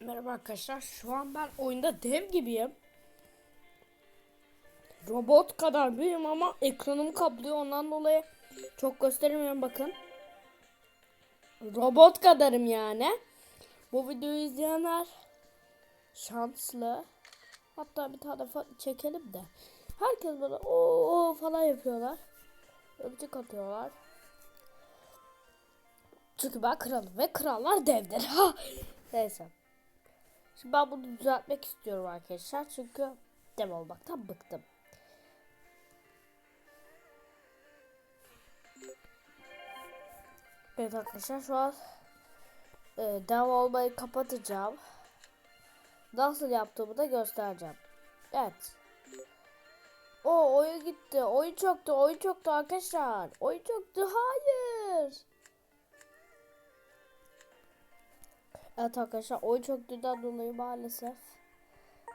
Merhaba arkadaşlar. Şu an ben oyunda dev gibiyim. Robot kadar büyüğüm ama ekranım kaplıyor. Ondan dolayı çok gösteremiyorum bakın. Robot kadarım yani. Bu videoyu izleyenler şanslı. Hatta bir tane çekelim de. Herkes böyle o falan yapıyorlar. Öpücük atıyorlar. Çünkü ben kralım ve krallar devdir. Ha! Neyse. Şimdi ben bunu düzeltmek istiyorum arkadaşlar. Çünkü dev olmaktan bıktım. Evet arkadaşlar şu an e, dev olmayı kapatacağım. Nasıl yaptığımı da göstereceğim. Evet. O oyun gitti. Oyun çöktü. Oyun çöktü arkadaşlar. Oyun çöktü. Hayır. Evet arkadaşlar oyun çöktüğünden dolayı maalesef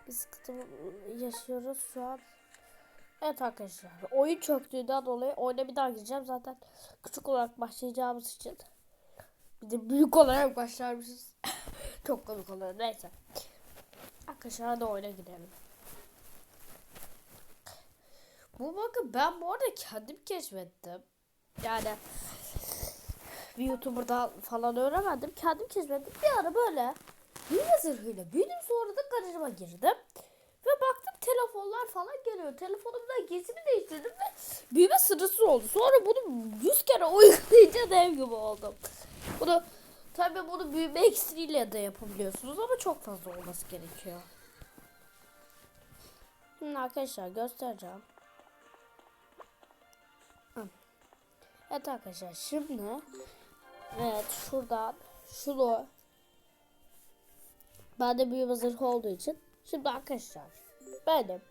bir sıkıntı yaşıyoruz şu an. Evet arkadaşlar oyun çöktüğünden dolayı oyuna bir daha gireceğim zaten küçük olarak başlayacağımız için. Bir de büyük olarak başlarmışız. Çok komik olur neyse. Arkadaşlar hadi oyuna girelim. Bu bakın ben bu arada kendim keşfettim. Yani bir YouTuber'dan falan öğrenmedim. Kendim keşfettim. Bir ara böyle büyüme zırhıyla büyüdüm sonra da garaja girdim. Ve baktım telefonlar falan geliyor. Telefonumdan gezimi değiştirdim ve büyüme sırası oldu. Sonra bunu 100 kere uygulayınca dev gibi oldum. Bunu tabii bunu büyüme ekstriyle de yapabiliyorsunuz ama çok fazla olması gerekiyor. Şimdi arkadaşlar göstereceğim. Evet arkadaşlar şimdi Evet şuradan. Şunu. Bende büyüme zırhı olduğu için. Şimdi arkadaşlar benim.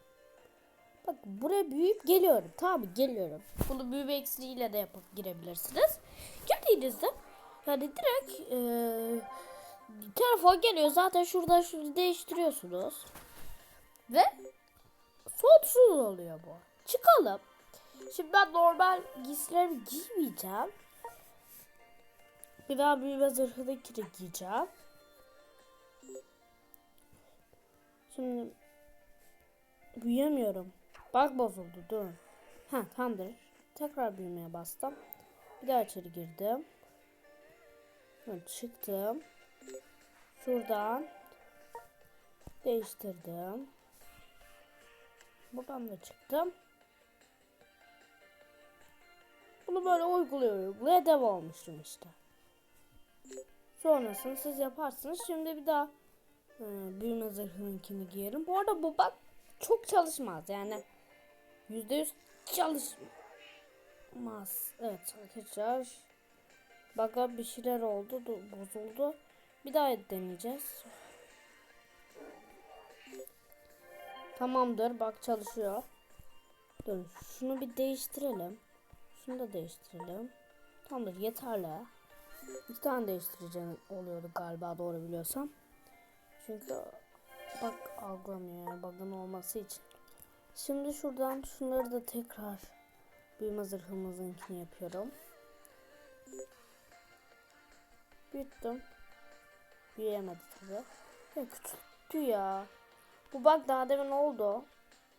Bak buraya büyüyüp geliyorum. Tamam geliyorum. Bunu büyüme eksiliyle de yapıp girebilirsiniz. Girdiğinizde Yani direkt eee, Telefon geliyor. Zaten şuradan şunu değiştiriyorsunuz. Ve Sonsuz oluyor bu. Çıkalım. Şimdi ben normal giysilerimi giymeyeceğim bir daha büyüme zırhını kire giyeceğim. Şimdi büyüyemiyorum. Bak bozuldu dur. Ha tamamdır. Tekrar büyümeye bastım. Bir daha içeri girdim. Ha, çıktım. Şuradan değiştirdim. Buradan da çıktım. Bunu böyle uyguluyor uyguluyor dev olmuştum işte. Sonrasını siz yaparsınız. Şimdi bir daha e, büyüme zırhınınkini giyerim. Bu arada bu bak çok çalışmaz yani. Yüzde yüz çalışmaz. Evet arkadaşlar. Bakın bir şeyler oldu. du- Bozuldu. Bir daha deneyeceğiz. Tamamdır. Bak çalışıyor. Dur. Şunu bir değiştirelim. Şunu da değiştirelim. Tamamdır. Yeterli. İki tane değiştireceğim oluyordu galiba doğru biliyorsam. Çünkü bak algılamıyor yani bug'ın olması için. Şimdi şuradan şunları da tekrar büyüme zırhımızınkini yapıyorum. Büyüttüm. Büyüyemedi tabi. Ya küçülttü ya. Bu bak daha demin oldu.